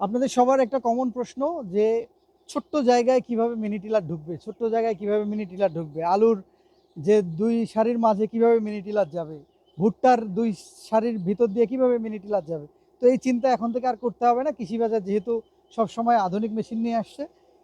আপনাদের সবার একটা কমন প্রশ্ন যে ছোট্ট জায়গায় কীভাবে মিনি টিলার ঢুকবে? ছোট্ট জায়গায় কীভাবে মিনি টিলার ঢুকবে? আলুর যে দুই সারির মাঝে কীভাবে মিনি টিলার যাবে? ভুট্টার দুই সারির ভিতর দিয়ে কীভাবে মিনি টিলার যাবে? তো এই চিন্তা এখন থেকে আর করতে হবে না। কৃষি বাজার যেহেতু সবসময় আধুনিক মেশিন নিয়ে আসছে,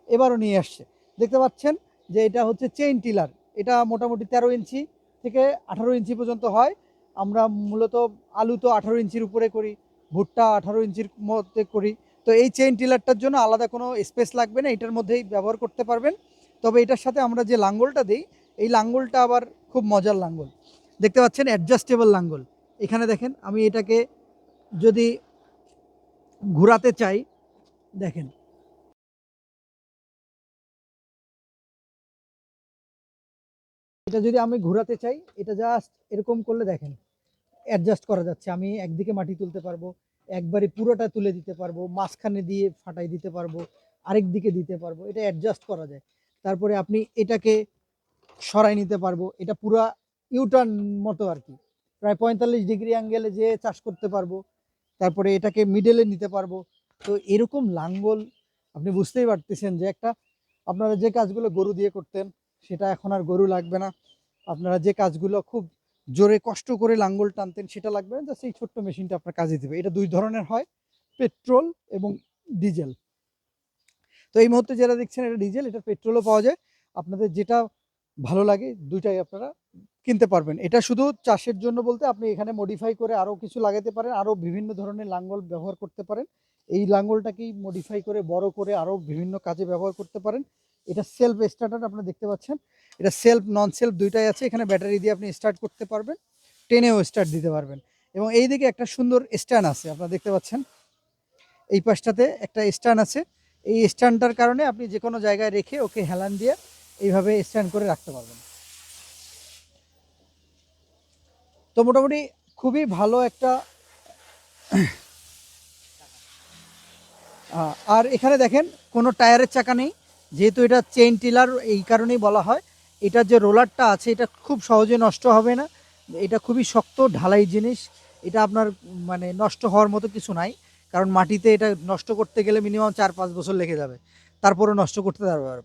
এবারও নিয়ে আসছে। দেখতে পাচ্ছেন যে এটা হচ্ছে চেইন টিলার এটা মোটামুটি তেরো ইঞ্চি থেকে আঠারো ইঞ্চি পর্যন্ত হয়। আমরা মূলত আলু তো আঠারো ইঞ্চির উপরে করি, ভুট্টা আঠারো ইঞ্চির মধ্যে করি। তো এই চেইন টিলারটার জন্য আলাদা কোনো স্পেস লাগবে না, এটার মধ্যেই ব্যবহার করতে পারবেন। তবে এটার সাথে আমরা যে লাঙ্গলটা দিই, এই লাঙ্গলটা আবার খুব মজার লাঙ্গল। দেখতে পাচ্ছেন অ্যাডজাস্টেবল লাঙ্গল। এখানে দেখেন, আমি এটাকে যদি ঘোরাতে চাই, দেখেন। এটা যদি আমি ঘোরাতে চাই, এটা জাস্ট এরকম করলে দেখেন অ্যাডজাস্ট করা যাচ্ছে। আমি একদিকে মাটি তুলতে পারব একবারে পুরোটা তুলে দিতে পারব, মাঝখানে দিয়ে ফাটাই দিতে পারব, আরেক দিকে দিতে পারব, এটা অ্যাডজাস্ট করা যায়। তারপরে আপনি এটাকে সরাই নিতে পারব, এটা পুরা ইউটার্ন মতো আর কি। প্রায় পঁয়তাল্লিশ ডিগ্রি অ্যাঙ্গেলে যে চাষ করতে পারব, তারপরে এটাকে মিডলে নিতে পারব। তো এরকম লাঙ্গল আপনি বুঝতেই পারতেছেন যে একটা, আপনারা যে কাজগুলো গরু দিয়ে করতেন, সেটা এখন আর গরু লাগবে না। আপনারা যে কাজগুলো খুব জোরে কষ্ট করে লাঙ্গল টানতেন, সেটা লাগবে না, সেই ছোট্ট মেশিনটা আপনার কাজে দেবে। এটা দুই ধরনের হয়, পেট্রোল এবং ডিজেল। তো এই মুহূর্তে যেটা দেখছেন এটা ডিজেল, এটা পেট্রোলও পাওয়া যায়। আপনাদের যেটা ভালো লাগে, দুইটাই আপনারা কিনতে পারবেন। এটা শুধু চাষের জন্য বলতে, আপনি এখানে মডিফাই করে আরও কিছু লাগাতে পারেন, আরও বিভিন্ন ধরনের লাঙ্গল ব্যবহার করতে পারেন। এই লাঙ্গলটাকেই মডিফাই করে, বড় করে আরও বিভিন্ন কাজে ব্যবহার করতে পারেন। এটা সেলফ স্টার্টার আপনারা দেখতে পাচ্ছেন। এটা সেলফ নন সেলফ দুইটাই আছে। এখানে ব্যাটারি দিয়ে আপনি স্টার্ট করতে পারবেন টেনেও স্টার্ট দিতে পারবেন। এবং এই দিকে একটা সুন্দর স্ট্যান্ড আছে, আপনারা দেখতে পাচ্ছেন। এই পাশটাতে একটা স্ট্যান্ড আছে। এই স্ট্যান্ডটার কারণে আপনি যে কোনো জায়গায় রেখে ওকে হেলান দিয়ে এইভাবে স্ট্যান্ড করে রাখতে পারবেন। তো মোটামুটি খুবই ভালো একটা আর এখানে দেখেন কোনো টায়ারের চাকা নেই। যেহেতু এটা চেইন টিলার এই কারণেই বলা হয়। এটার যে রোলারটা আছে, এটা খুব সহজে নষ্ট হবে না। এটা খুবই শক্ত ঢালাই জিনিস। এটা আপনার মানে নষ্ট হওয়ার মতো কিছু নাই। কারণ মাটিতে এটা নষ্ট করতে গেলে মিনিমাম চার পাঁচ বছর লেগে যাবে। তারপরে নষ্ট করতে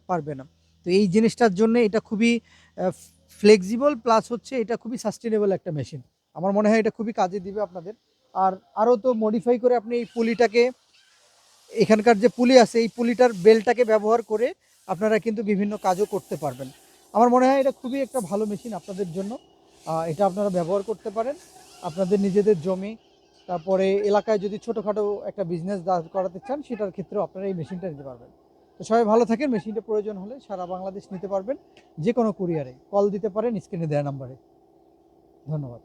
পারবে না। তো এই জিনিসটার জন্য এটা খুবই ফ্লেক্সিবল প্লাস হচ্ছে এটা খুবই সাস্টেনেবল একটা মেশিন আমার মনে হয় এটা খুবই কাজে দিবে আপনাদের। আর আরও তো মডিফাই করে আপনি এই পুলিটাকে, এখানকার যে পুলি আছে, এই পুলিটার বেলটাকে ব্যবহার করে আপনারা কিন্তু বিভিন্ন কাজও করতে পারবেন। আমার মনে হয় এটা খুবই একটা ভালো মেশিন আপনাদের জন্য। এটা আপনারা ব্যবহার করতে পারেন। আপনাদের নিজেদের জমি, তারপরে এলাকায় যদি ছোটোখাটো একটা বিজনেস দাঁড় করাতে চান, সেটার ক্ষেত্রেও আপনারা এই মেশিনটা নিতে পারবেন। তো সবাই ভালো থাকেন মেশিনটা প্রয়োজন হলে সারা বাংলাদেশ নিতে পারবেন। যে কোনো কুরিয়ারে কল দিতে পারেন স্ক্রিনে দেওয়া নাম্বারে ধন্যবাদ।